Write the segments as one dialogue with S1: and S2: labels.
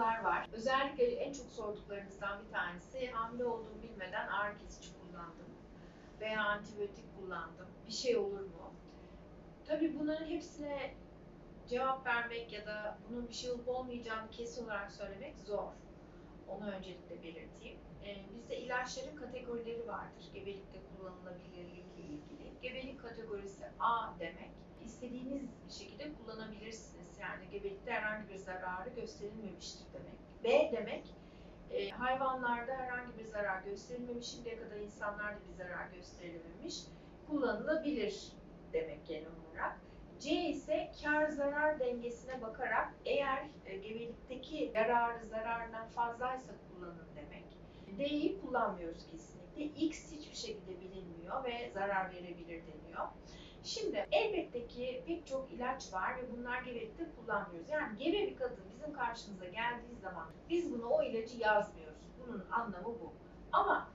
S1: sorular var. Özellikle en çok sorduklarınızdan bir tanesi hamile olduğumu bilmeden ağrı kesici kullandım veya antibiyotik kullandım. Bir şey olur mu? Tabii bunların hepsine cevap vermek ya da bunun bir şey olup olmayacağını kesin olarak söylemek zor. Onu öncelikle belirteyim. Ee, bizde ilaçların kategorileri vardır. Gebelikte kullanılabilirlikle ilgili. Gebelik kategorisi A demek. İstediğiniz şekilde. Yani gebelikte herhangi bir zararı gösterilmemiştir demek. B demek e, hayvanlarda herhangi bir zarar gösterilmemiş, şimdiye kadar insanlarda bir zarar gösterilmemiş, kullanılabilir demek genel olarak. C ise kar zarar dengesine bakarak eğer e, gebelikteki yararı zararından fazlaysa kullanın demek. D'yi kullanmıyoruz kesinlikle. X hiçbir şekilde bilinmiyor ve zarar verebilir deniyor. Şimdi elbette ki pek çok ilaç var ve bunlar gebelikte kullanmıyoruz. Yani gebe bir kadın bizim karşımıza geldiği zaman biz buna o ilacı yazmıyoruz. Bunun anlamı bu. Ama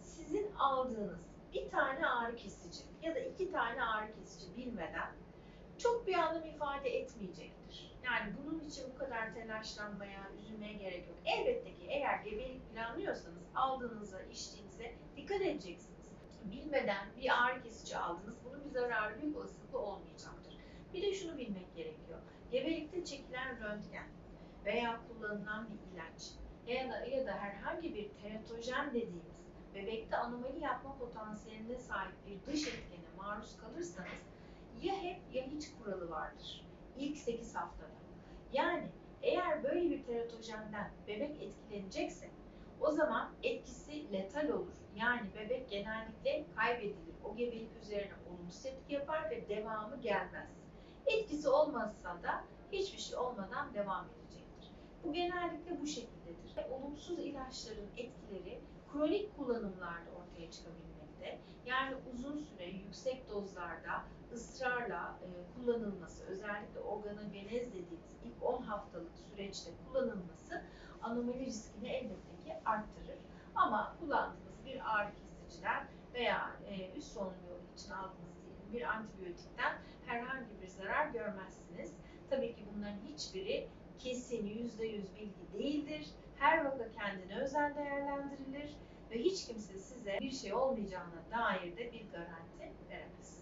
S1: sizin aldığınız bir tane ağrı kesici ya da iki tane ağrı kesici bilmeden çok bir anlam ifade etmeyecektir. Yani bunun için bu kadar telaşlanmaya, üzülmeye gerek yok. Elbette ki eğer gebelik planlıyorsanız aldığınıza, içtiğinize dikkat edeceksiniz. Bilmeden bir ağrı kesici aldınız, bunun bir zararı büyük olasılıkla olmayacaktır. Bir de şunu bilmek gerekiyor. Gebelikte çekilen röntgen veya kullanılan bir ilaç ya da, ya da herhangi bir teratojen dediğimiz bebekte anomali yapma potansiyeline sahip bir dış etkene maruz kalırsanız ya hep ya hiç kuralı vardır. İlk 8 haftada. Yani eğer böyle bir teratojenden bebek etkilenecekse o zaman etkisi letal olur. Yani bebek genellikle kaybedilir. O gebelik üzerine olumsuz etki yapar ve devamı gelmez. Etkisi olmazsa da hiçbir şey olmadan devam edecektir. Bu genellikle bu şekildedir. Olumsuz ilaçların etkileri kronik kullanımlarda ortaya çıkabilmekte. Yani uzun süre yüksek dozlarda ısrarla e, kullanılması, özellikle organogenez dediğimiz ilk 10 haftalık süreçte kullanılması anomali riskini elbette arttırır. Ama kullandığınız bir ağrı kesiciden veya e, üst solunum yolu için aldığınız diyelim bir antibiyotikten herhangi bir zarar görmezsiniz. Tabii ki bunların hiçbiri kesin yüzde yüz bilgi değildir. Her vaka kendine özel değerlendirilir ve hiç kimse size bir şey olmayacağına dair de bir garanti veremez.